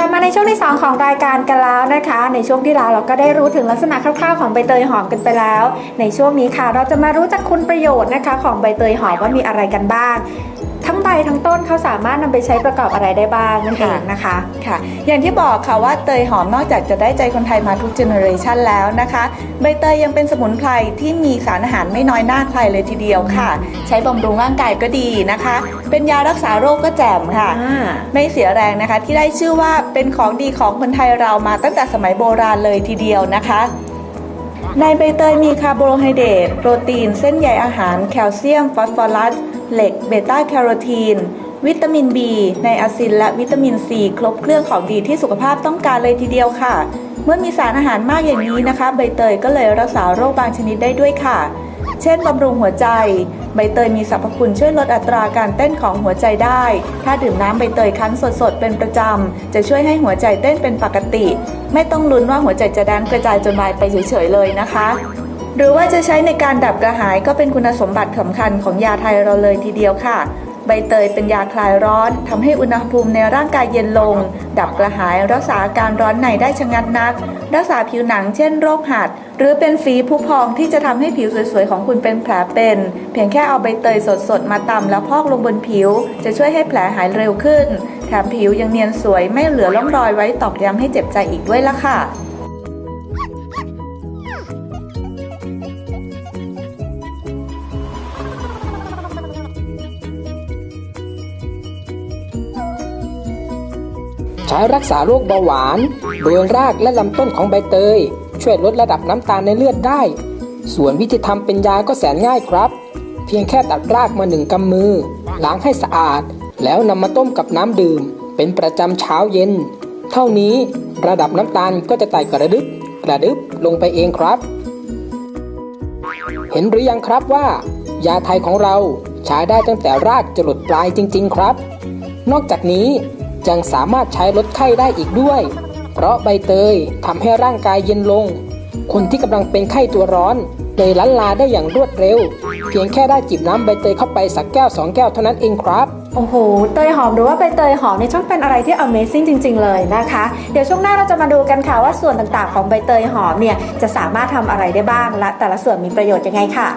กลับมาในช่วงที่ 2 ของรายการกันแล้วนะคะ ในช่วงที่แล้วเราก็ได้รู้ถึงลักษณะคร่าวๆของใบเตยหอมกันไปแล้ว ในช่วงนี้ค่ะ เราจะมารู้จักคุณประโยชน์นะคะ ของใบเตยหอมว่ามีอะไรกันบ้าง ทั้งใบทั้งต้นเขาสามารถนำไปใช้ประกอบอะไรได้บ้างนั่นเองนะคะค่ะ อย่างที่บอกค่ะว่าเตยหอมนอกจากจะได้ใจคนไทยมาทุกเจเนอเรชันแล้วนะคะ ใบเตยยังเป็นสมุนไพรที่มีสารอาหารไม่น้อยหน้าใครเลยทีเดียวค่ะ ใช้บำรุงร่างกายก็ดีนะคะ เป็นยารักษาโรคก็แจ่มค่ะอ่าไม่เสียแรงนะคะที่ได้ชื่อว่าเป็นของดีของคนไทยเรามาตั้งแต่สมัยโบราณเลยทีเดียวนะคะ ในใบเตยมีคาร์โบไฮเดรตโปรตีน เส้นใยอาหาร แคลเซียม ฟอสฟอรัส เหล็ก เบต้าแคโรทีน วิตามิน B ในอาซิน และวิตามิน C ครบเครื่องของดีที่สุขภาพต้องการเลยทีเดียวค่ะ เมื่อมีสารอาหารมากอย่างนี้นะคะ ใบเตยก็เลยรักษาโรคบางชนิดได้ด้วยค่ะ เช่นบำรุงหัวใจ ใบเตยมีสรรพคุณช่วยลดอัตราการเต้นของหัวใจได้ ถ้าดื่มน้ำใบเตยคั้นสดๆ เป็นประจำ จะช่วยให้หัวใจเต้นเป็นปกติ ไม่ต้องลุ้นว่าหัวใจจะดันกระจายจนวายไปเฉยๆเลยนะคะหรือว่าจะใช้ในการดับกระหายก็เป็นคุณสมบัติสำคัญของยาไทยเราเลยทีเดียวค่ะ ใบเตยเป็นยาคลายร้อนทำให้อุณหภูมิในร่างกายเย็นลง ดับกระหายรักษาอาการร้อนในได้ชะงัดนัก รักษาผิวหนังเช่นโรคหัด หรือเป็นฝีผุพองที่จะทำให้ผิวสวยๆ ของคุณเป็นแผลเป็น เพียงแค่เอาใบเตยสดๆ มาตำแล้วพอกลงบนผิว จะช่วยให้แผลหายเร็วขึ้น แถมผิวยังเนียนสวยไม่เหลือร่องรอยไว้ตอกย้ำให้เจ็บใจอีกด้วยละค่ะ ใช้รักษาโรคเบาหวาน โดยรากและลำต้นของใบเตย ช่วยลดระดับน้ำตาลในเลือดได้ ส่วนวิธีทำเป็นยาก็แสนง่ายครับ เพียงแค่ตัดรากมาหนึ่งกำมือ ล้างให้สะอาด แล้วนำมาต้มกับน้ำดื่ม เป็นประจำเช้าเย็น เท่านี้ระดับน้ำตาลก็จะไต่กระดึบกระดึบลงไปเองครับ เห็นหรือยังครับว่า ยาไทยของเราใช้ได้ตั้งแต่รากจรดปลายจริง ๆ ครับ นอกจากนี้ ยังสามารถใช้ลดไข้ได้อีกด้วย เพราะใบเตยทำให้ร่างกายเย็นลง คนที่กำลังเป็นไข้ตัวร้อนเลยลันลาได้อย่างรวดเร็ว เพียงแค่ได้จิบน้ำใบเตยเข้าไปสักแก้วสองแก้วเท่านั้นเองครับ โอ้โห เตยหอมหรือว่าใบเตยหอมเนี่ยช่างเป็นอะไรที่ Amazing จริง ๆ เลยนะคะ เดี๋ยวช่วงหน้าเราจะมาดูกันค่ะว่าส่วนต่างๆ ของใบเตยหอมเนี่ยจะสามารถทำอะไรได้บ้างและแต่ละส่วนมีประโยชน์ยังไงค่ะ